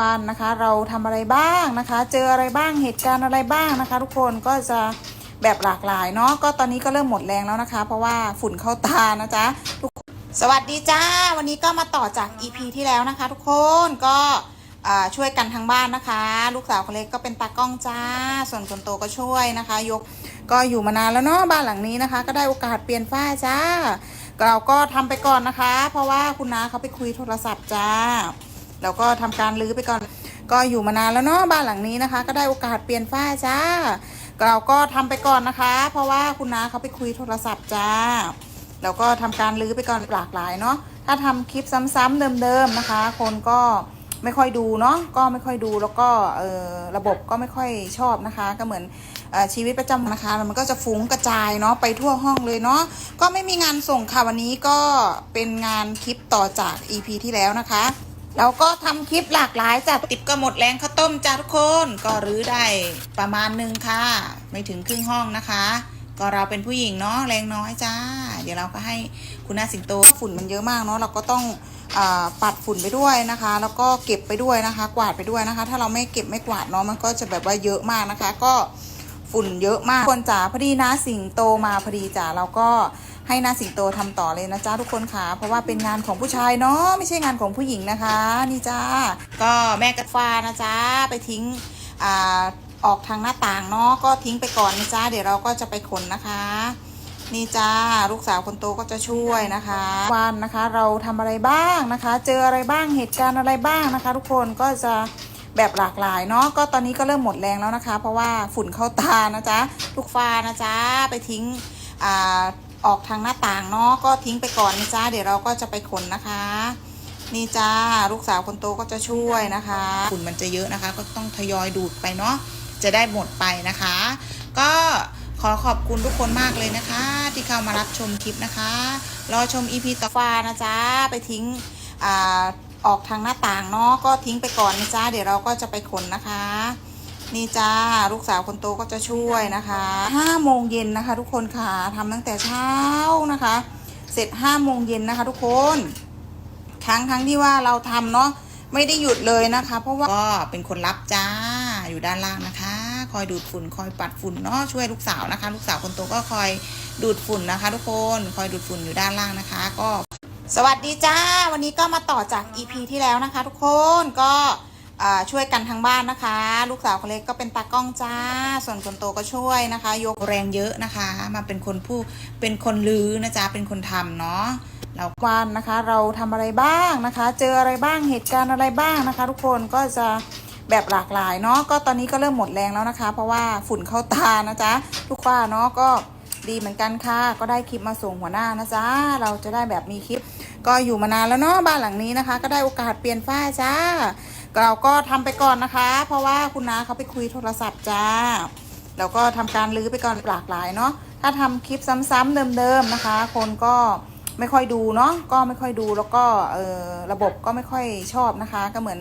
วันนะคะเราทำอะไรบ้างนะคะ เจออะไรบ้างเหตุการณ์อะไรบ้างนะคะ ทุกคนก็จะแบบหลากหลายเนาะก็ตอนนี้ก็เริ่มหมดแรงแล้วนะคะ เพราะว่าฝุ่นเข้าตานะจ๊ะทุกคนสวัสดีจ้า วันนี้ก็มาต่อจาก EP ที่แล้วนะคะ ทุกคนก็ช่วยกันทั้งบ้านนะคะ ลูกสาวคนเล็กก็เป็นตากล้องจ้า ส่วนคนโตก็ช่วยนะคะ ยกก็อยู่มานานแล้วเนาะบ้านหลังนี้นะคะ ก็ได้โอกาสเปลี่ยนฝ้าจ้าเราก็ทำไปก่อนนะคะ เพราะว่าคุณน้าเขาไปคุยโทรศัพท์จ้า แล้วก็ทำการรื้อไปก่อน ก็อยู่มานานแล้วเนาะบ้านหลังนี้นะคะ ก็ได้โอกาสเปลี่ยนฝ้าจ้าเราก็ทำไปก่อนนะคะ เพราะว่าคุณน้าเขาไปคุยโทรศัพท์จ้าแล้วก็ทำการรื้อไปก่อนหลากหลายเนาะถ้าทำคลิปซ้ำๆเดิมๆนะคะ คนก็ไม่ค่อยดูเนาะก็ไม่ค่อยดูแล้วก็เออระบบก็ไม่ค่อยชอบนะคะ ก็เหมือนชีวิตประจำวันนะคะมันก็จะฟุ้งกระจายเนาะไปทั่วห้องเลยเนาะก็ไม่มีงานส่งค่ะวันนี้ก็เป็นงานคลิปต่อจาก EP ที่แล้วนะคะ แล้วก็ทำคลิปหลากหลายจ้ะติดก็หมดแรงข้าวต้มจ้าทุกคนก็รื้อได้ประมาณหนึ่งค่ะ ไม่ถึงครึ่งห้องนะคะ ก็เราเป็นผู้หญิงเนาะแรงน้อยจ้า เดี๋ยวเราก็ให้คุณนาสิงโตฝุ่นมันเยอะมากเนาะเราก็ต้องอปัดฝุ่นไปด้วยนะคะ แล้วก็เก็บไปด้วยนะคะ กวาดไปด้วยนะคะ ถ้าเราไม่เก็บไม่กวาดเนาะมันก็จะแบบว่าเยอะมากนะคะ ก็ฝุ่นเยอะมากคนจ๋าพอดีนะสิงโตมาพอดีจ้าเราก็ ให้นาสิงโตทำต่อเลยนะจ้าทุกคนค่ะ เพราะว่าเป็นงานของผู้ชายเนาะไม่ใช่งานของผู้หญิงนะคะ นี่จ้าก็แม่กัดฟ้านะจ้าไปทิ้งอ่าออกทางหน้าต่างเนาะก็ทิ้งไปก่อนนะจ้าเดี๋ยวเราก็จะไปขนนะคะ นี่จ้าลูกสาวคนโตก็จะช่วยนะคะ วันนะคะเราทำอะไรบ้างนะคะ เจออะไรบ้างเหตุการณ์อะไรบ้างนะคะ ทุกคนก็จะแบบหลากหลายเนาะก็ตอนนี้ก็เริ่มหมดแรงแล้วนะคะ เพราะว่าฝุ่นเข้าตานะจ๊ะลูกฟ้านะจ๊ะไปทิ้งอ่า ออกทางหน้าต่างเนาะก็ทิ้งไปก่อนนะจ้าเดี๋ยวเราก็จะไปขนนะคะ นี่จ้าลูกสาวคนโตก็จะช่วยนะคะฝุ่นมันจะเยอะนะคะ ก็ต้องทยอยดูดไปเนาะจะได้หมดไปนะคะ ก็ขอขอบคุณทุกคนมากเลยนะคะ ที่เข้ามารับชมคลิปนะคะ รอชม EP ต่อฟ้านะจ๊ะไปทิ้งอ่าออกทางหน้าต่างเนาะก็ทิ้งไปก่อนนะจ๊ะเดี๋ยวเราก็จะไปขนนะคะ นี่จ้าลูกสาวคนโตก็จะช่วยนะคะ5โมงเย็นนะคะ ทุกคนค่ะทำตั้งแต่เช้านะคะ เสร็จ5โมงเย็นนะคะ ทุกคนทั้งทั้งที่ว่าเราทำเนาะไม่ได้หยุดเลยนะคะ เพราะว่าก็เป็นคนรับจ้าอยู่ด้านล่างนะคะ คอยดูดฝุ่นคอยปัดฝุ่นเนาะช่วยลูกสาวนะคะ ลูกสาวคนโตก็คอยดูดฝุ่นนะคะ ทุกคนคอยดูดฝุ่นอยู่ด้านล่างนะคะ ก็ สวัสดีจ้า วันนี้ก็มาต่อจาก EP ที่แล้วนะคะ ทุกคนก็ ช่วยกันทั้งบ้านนะคะ ลูกสาวคนเล็กก็เป็นตากล้องจ้า ส่วนคนโตก็ช่วยนะคะ ยกแรงเยอะนะคะ มาเป็นคนผู้เป็นคนลือนะจ๊ะเป็นคนทำเนาะเราวันนะคะ เราทำอะไรบ้างนะคะ เจออะไรบ้างเหตุการณ์อะไรบ้างนะคะ ทุกคนก็จะแบบหลากหลายเนาะก็ตอนนี้ก็เริ่มหมดแรงแล้วนะคะ เพราะว่าฝุ่นเข้าตานะจ๊ะทุกฝ้าเนาะก็ดีเหมือนกันค่ะ ก็ได้คลิปมาส่งหัวหน้านะจ๊ะเราจะได้แบบมีคลิป ก็อยู่มานานแล้วเนาะบ้านหลังนี้นะคะ ก็ได้โอกาสเปลี่ยนฝ้าจ้า เราก็ทำไปก่อนนะคะ เพราะว่าคุณน้าเขาไปคุยโทรศัพท์จ้าแล้วก็ทำการรื้อไปก่อนหลากหลายเนาะถ้าทำคลิปซ้ำๆเดิมๆนะคะ คนก็ไม่ค่อยดูเนาะก็ไม่ค่อยดูแล้วก็เออระบบก็ไม่ค่อยชอบนะคะ ก็เหมือน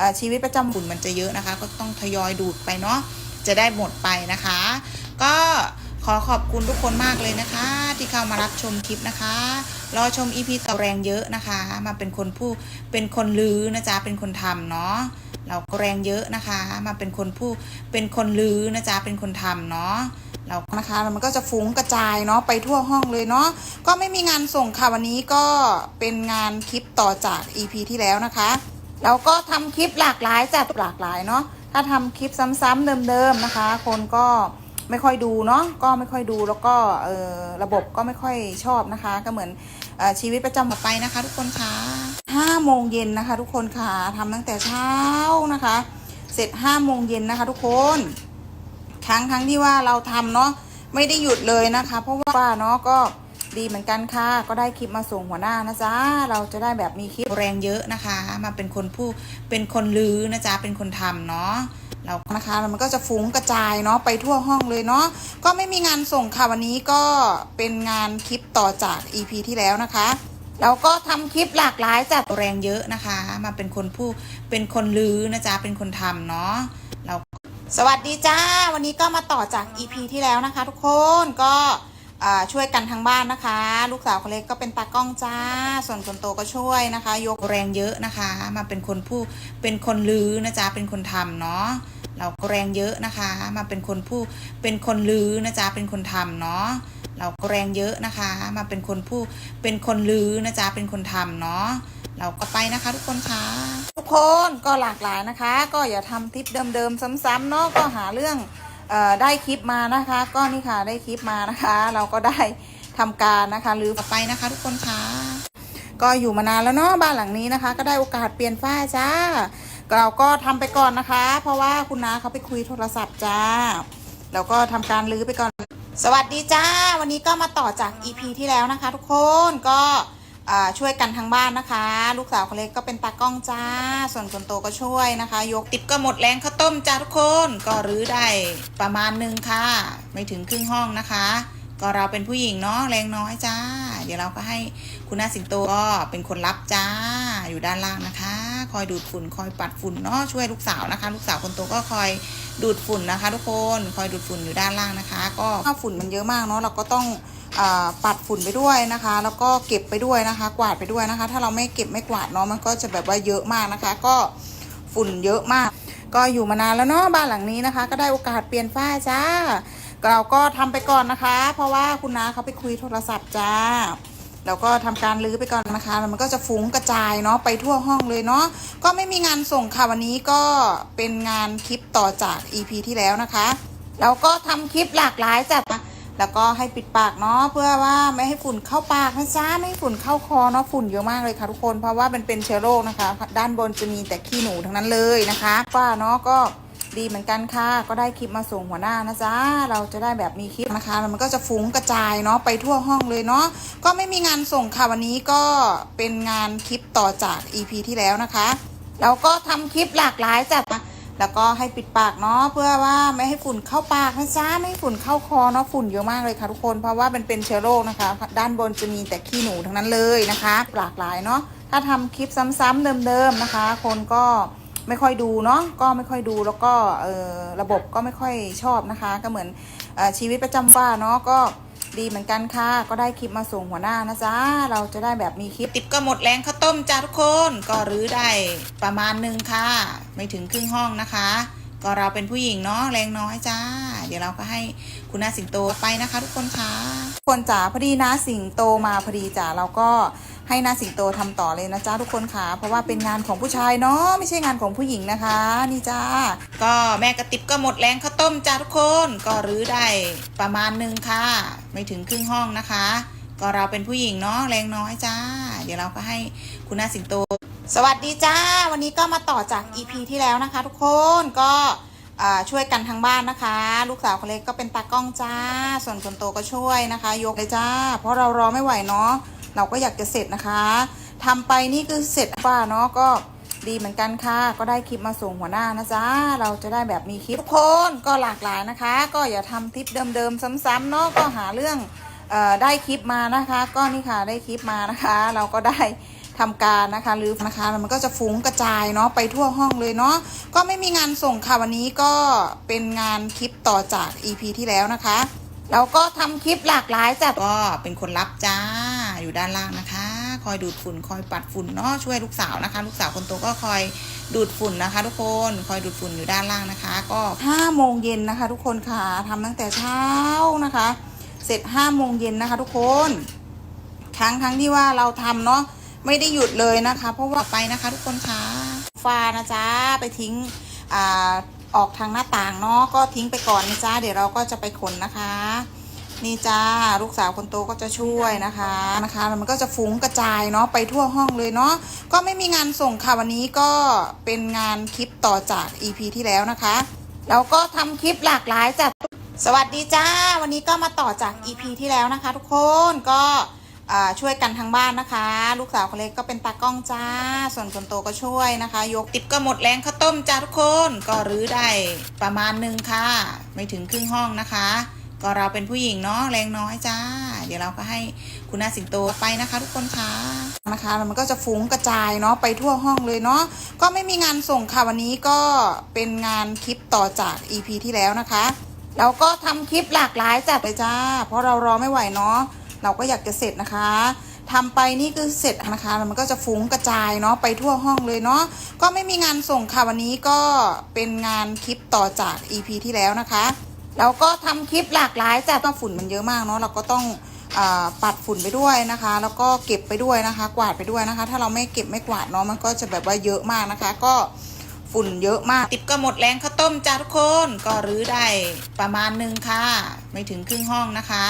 อชีวิตประจำบุญมันจะเยอะนะคะ ก็ต้องทยอยดูดไปเนาะจะได้หมดไปนะคะ ก็ อขอบคุณทุกคนมากเลยนะคะ ที่เข้ามารับชมคลิปนะคะ รอชม EP ต่อแรงเยอะนะคะ มาเป็นคนผู้เป็นคนลือนะจ๊ะเป็นคนทำเนาะเราก็แรงเยอะนะคะ มาเป็นคนผู้เป็นคนลือนะจ๊ะเป็นคนทำเนาะเรานะคะมันก็จะฟุ้งกระจายเนาะไปทั่วห้องเลยเนาะก็ไม่มีงานส่งค่ะวันนี้ก็เป็นงานคลิปต่อจาก EP ที่แล้วนะคะแล้วก็ทำคลิปหลากหลายจัดหลากหลายเนาะถ้าทำคลิปซ้ำๆเดิมๆนะคะ คนก็ ไม่ค่อยดูเนาะก็ไม่ค่อยดูแล้วก็เออระบบก็ไม่ค่อยชอบนะคะ ก็เหมือนอชีวิตประจำวันไปนะคะ ทุกคนค่ะ5โมงเย็นนะคะ ทุกคนค่ะทำตั้งแต่เช้านะคะ เสร็จ5โมงเย็นนะคะ ทุกคนทั้งทั้งที่ว่าเราทำเนาะไม่ได้หยุดเลยนะคะ เพราะว่าเนาะก็ดีเหมือนกันค่ะ ก็ได้คลิปมาส่งหัวหน้านะจ๊ะ เราจะได้แบบมีคลิปแรงเยอะนะคะ มาเป็นคนผู้เป็นคนลื้อนะจ๊ะ เป็นคนทำเนาะ เรานะคะมันก็จะฟุ้งกระจายเนาะไปทั่วห้องเลยเนาะก็ไม่มีงานส่งค่ะวันนี้ก็เป็นงานคลิปต่อจาก EP ที่แล้วนะคะแล้วก็ทำคลิปหลากหลายจัดแรงเยอะนะคะ มาเป็นคนผู้เป็นคนลื้อนะจ๊ะเป็นคนทำเนาะเราสวัสดีจ้า วันนี้ก็มาต่อจาก EP ที่แล้วนะคะ ทุกคนก็ช่วยกันทั้งบ้านนะคะ ลูกสาวคนเล็กก็เป็นตากล้องจ้า ส่วนคนโตก็ช่วยนะคะ ยกแรงเยอะนะคะ มาเป็นคนผู้เป็นคนลื้อนะจ๊ะเป็นคนทำเนาะ เราก็แรงเยอะนะคะ มาเป็นคนผู้เป็นคนลือนะจ๊ะเป็นคนทำเนาะเราก็แรงเยอะนะคะ มาเป็นคนผู้เป็นคนลือนะจ๊ะเป็นคนทำเนาะเราก็ไปนะคะทุกคนคะทุกคนก็หลากหลายนะคะ ก็อย่าทำทิปเดิมๆซ้ำๆเนาะก็หาเรื่องเอ่อได้คลิปมานะคะ ก็นี่ค่ะได้คลิปมานะคะ เราก็ได้ทำการนะคะหรือไปนะคะ ทุกคนคะก็อยู่มานานแล้วเนาะบ้านหลังนี้นะคะ ก็ได้โอกาสเปลี่ยนฝ้าจ้า เราก็ทำไปก่อนนะคะ เพราะว่าคุณน้าเขาไปคุยโทรศัพท์จ้าเราก็ทำการรื้อไปก่อน สวัสดีจ้า วันนี้ก็มาต่อจาก EP ที่แล้วนะคะ ทุกคนก็ช่วยกันทั้งบ้านนะคะ ลูกสาวคนเล็กก็เป็นตากล้องจ้า ส่วนคนโตก็ช่วยนะคะ ยกติบก็หมดแรงข้าวต้มจ้าทุกคนก็รื้อได้ประมาณหนึ่งค่ะ ไม่ถึงครึ่งห้องนะคะ ก็เราเป็นผู้หญิงเนาะแรงน้อยจ้า เดี๋ยวเราก็ให้คุณน้าสิงโตก็เป็นคนรับจ้า อยู่ด้านล่างนะคะ คอยดูดฝุ่นคอยปัดฝุ่นเนาะช่วยลูกสาวนะคะ ลูกสาวคนโตก็คอยดูดฝุ่นนะคะ ทุกคนคอยดูดฝุ่นอยู่ด้านล่างนะคะ ก็ถ้าฝุ่นมันเยอะมากเนาะเราก็ต้องปัดฝุ่นไปด้วยนะคะ แล้วก็เก็บไปด้วยนะคะ กวาดไปด้วยนะคะ ถ้าเราไม่เก็บไม่กวาดเนาะมันก็จะแบบว่าเยอะมากนะคะ ก็ฝุ่นเยอะมาก ก็อยู่มานานแล้วเนาะบ้านหลังนี้นะคะ ก็ได้โอกาสเปลี่ยนฝ้าจ้า เราก็ทำไปก่อนนะคะ เพราะว่าคุณน้าเขาไปคุยโทรศัพท์จ้าเราก็ทำการรื้อไปก่อนนะคะแล้วมันก็จะฟุ้งกระจายเนาะไปทั่วห้องเลยเนาะก็ไม่มีงานส่งค่ะวันนี้ก็เป็นงานคลิปต่อจาก EP ที่แล้วนะคะแล้วก็ทำคลิปหลากหลายจัดแล้วก็ให้ปิดปากเนาะเพื่อว่าไม่ให้ฝุ่นเข้าปากนะจ๊ะไม่ให้ฝุ่นเข้าคอเนาะฝุ่นเยอะมากเลยค่ะทุกคนเพราะว่ามันเป็นเชื้อโรคนะคะ ด้านบนจะมีแต่ขี้หนูทั้งนั้นเลยนะคะฝ้าเนาะก็ ดีเหมือนกันค่ะ ก็ได้คลิปมาส่งหัวหน้านะจ๊ะ เราจะได้แบบมีคลิปนะคะแล้วมันก็จะฟุ้งกระจายเนาะไปทั่วห้องเลยเนาะ ก็ไม่มีงานส่งค่ะวันนี้ก็เป็นงานคลิปต่อจาก EP ที่แล้วนะคะแล้วก็ทำคลิปหลากหลายจัดนะแล้วก็ให้ปิดปากเนาะเพื่อว่าไม่ให้ฝุ่นเข้าปากนะจ๊ะไม่ให้ฝุ่นเข้าคอเนาะฝุ่นเยอะมากเลยค่ะทุกคนเพราะว่ามันเป็นเชื้อโรคนะคะ ด้านบนจะมีแต่ขี้หนูทั้งนั้นเลยนะคะ หลากหลายเนาะถ้าทำคลิปซ้ำๆเดิมๆนะคะ คนก็ ไม่ค่อยดูเนาะก็ไม่ค่อยดูแล้วก็เออระบบก็ไม่ค่อยชอบนะคะ ก็เหมือนอชีวิตประจำวันเนาะก็ดีเหมือนกันค่ะ ก็ได้คลิปมาส่งหัวหน้านะจ๊ะ เราจะได้แบบมีคลิปติดก็หมดแรงข้าวต้มจ้าทุกคน ก็รื้อได้ประมาณหนึ่งค่ะ ไม่ถึงครึ่งห้องนะคะ ก็เราเป็นผู้หญิงเนาะแรงน้อยจ้า เดี๋ยวเราก็ให้คุณนาสิงโตไปนะคะ ทุกคนคะทุกคนจ๋าพอดีนาสิงโตมาพอดีจ้าเราก็ให้นาสิงโตทำต่อเลยนะจ้าทุกคนค่ะ เพราะว่าเป็นงานของผู้ชายเนาะไม่ใช่งานของผู้หญิงนะคะ นี่จ้า ก็แม่กระติบก็หมดแรงข้าวต้มจ้าทุกคนก็รื้อได้ประมาณหนึ่งค่ะ ไม่ถึงครึ่งห้องนะคะ ก็เราเป็นผู้หญิงเนาะแรงน้อยจ้า เดี๋ยวเราก็ให้คุณนาสิงโต สวัสดีจ้า วันนี้ก็มาต่อจาก EP ที่แล้วนะคะ ทุกคนก็ช่วยกันทั้งบ้านนะคะ ลูกสาวคนเล็กก็เป็นตากล้องจ้า ส่วนคนโตก็ช่วยนะคะ ยกเลยจ้า เพราะเรารอไม่ไหวเนาะเราก็อยากจะเสร็จนะคะทำไปนี่คือเสร็จป้าเนาะก็ดีเหมือนกันค่ะ ก็ได้คลิปมาส่งหัวหน้านะจ๊ะเราจะได้แบบมีคลิปทุกคนก็หลากหลายนะคะ ก็อย่าทำคลิปเดิมๆซ้ำๆเนาะก็หาเรื่องอได้คลิปมานะคะ ก็นี่ค่ะได้คลิปมานะคะ เราก็ได้ ทำการนะคะหรือนะคะมันก็จะฟุ้งกระจายเนาะไปทั่วห้องเลยเนาะก็ไม่มีงานส่งค่ะวันนี้ก็เป็นงานคลิปต่อจาก EP ที่แล้วนะคะแล้วก็ทำคลิปหลากหลายจัดก็เป็นคนรับจ้าอยู่ด้านล่างนะคะ คอยดูดฝุ่นคอยปัดฝุ่นเนาะช่วยลูกสาวนะคะ ลูกสาวคนโตก็คอยดูดฝุ่นนะคะ ทุกคนคอยดูดฝุ่นอยู่ด้านล่างนะคะ ก็5โมงเย็นนะคะ ทุกคนค่ะทำตั้งแต่เช้านะคะ เสร็จ5โมงเย็นนะคะ ทุกคนทั้งทั้งที่ว่าเราทำเนาะ ไม่ได้หยุดเลยนะคะ เพราะว่าไปนะคะทุกคนคะฟ้านะจ๊ะไปทิ้งอ่าออกทางหน้าต่างเนาะก็ทิ้งไปก่อนนะจ๊ะเดี๋ยวเราก็จะไปขนนะคะ นี่จ้าลูกสาวคนโตก็จะช่วยนะคะนะคะแล้วมันก็จะฟุ้งกระจายเนาะไปทั่วห้องเลยเนาะก็ไม่มีงานส่งค่ะวันนี้ก็เป็นงานคลิปต่อจาก EP ที่แล้วนะคะแล้วก็ทำคลิปหลากหลายจัดสวัสดีจ้า วันนี้ก็มาต่อจาก EP ที่แล้วนะคะทุกคนก็ ช่วยกันทั้งบ้านนะคะ ลูกสาวคนเล็กก็เป็นตากล้องจ้า ส่วนคนโตก็ช่วยนะคะ ยกติบก็หมดแรงข้าวต้มจ้าทุกคนก็รื้อได้ประมาณหนึ่งค่ะ ไม่ถึงครึ่งห้องนะคะ ก็เราเป็นผู้หญิงเนาะแรงน้อยจ้า เดี๋ยวเราก็ให้คุณนาสิงโตไปนะคะ ทุกคนคะนะคะแล้วมันก็จะฟุ้งกระจายเนาะไปทั่วห้องเลยเนาะก็ไม่มีงานส่งค่ะวันนี้ก็เป็นงานคลิปต่อจาก EP ที่แล้วนะคะเราก็ทำคลิปหลากหลายจัดเลยจ้า เพราะเรารอไม่ไหวเนาะ เราก็อยากจะเสร็จนะคะทำไปนี่คือเสร็จนะคะแล้วมันก็จะฟุ้งกระจายเนาะไปทั่วห้องเลยเนาะก็ไม่มีงานส่งค่ะวันนี้ก็เป็นงานคลิปต่อจาก EP ที่แล้วนะคะเราก็ทำคลิปหลากหลายจ้ะต้องฝุ่นมันเยอะมากเนาะเราก็ต้องอปัดฝุ่นไปด้วยนะคะ แล้วก็เก็บไปด้วยนะคะ กวาดไปด้วยนะคะ ถ้าเราไม่เก็บไม่กวาดเนาะมันก็จะแบบว่าเยอะมากนะคะ ก็ฝุ่นเยอะมาก ติบก็หมดแรงข้าวต้มจ้าทุกคนก็รื้อได้ประมาณหนึ่งค่ะ ไม่ถึงครึ่งห้องนะคะ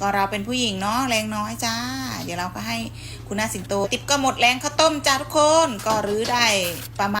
ก็เราเป็นผู้หญิงเนาะแรงน้อยจ้า เดี๋ยวเราก็ให้คุณนาสิงโต ติบก็หมดแรงข้าวต้มจ้าทุกคน ก็รื้อได้ประมาณ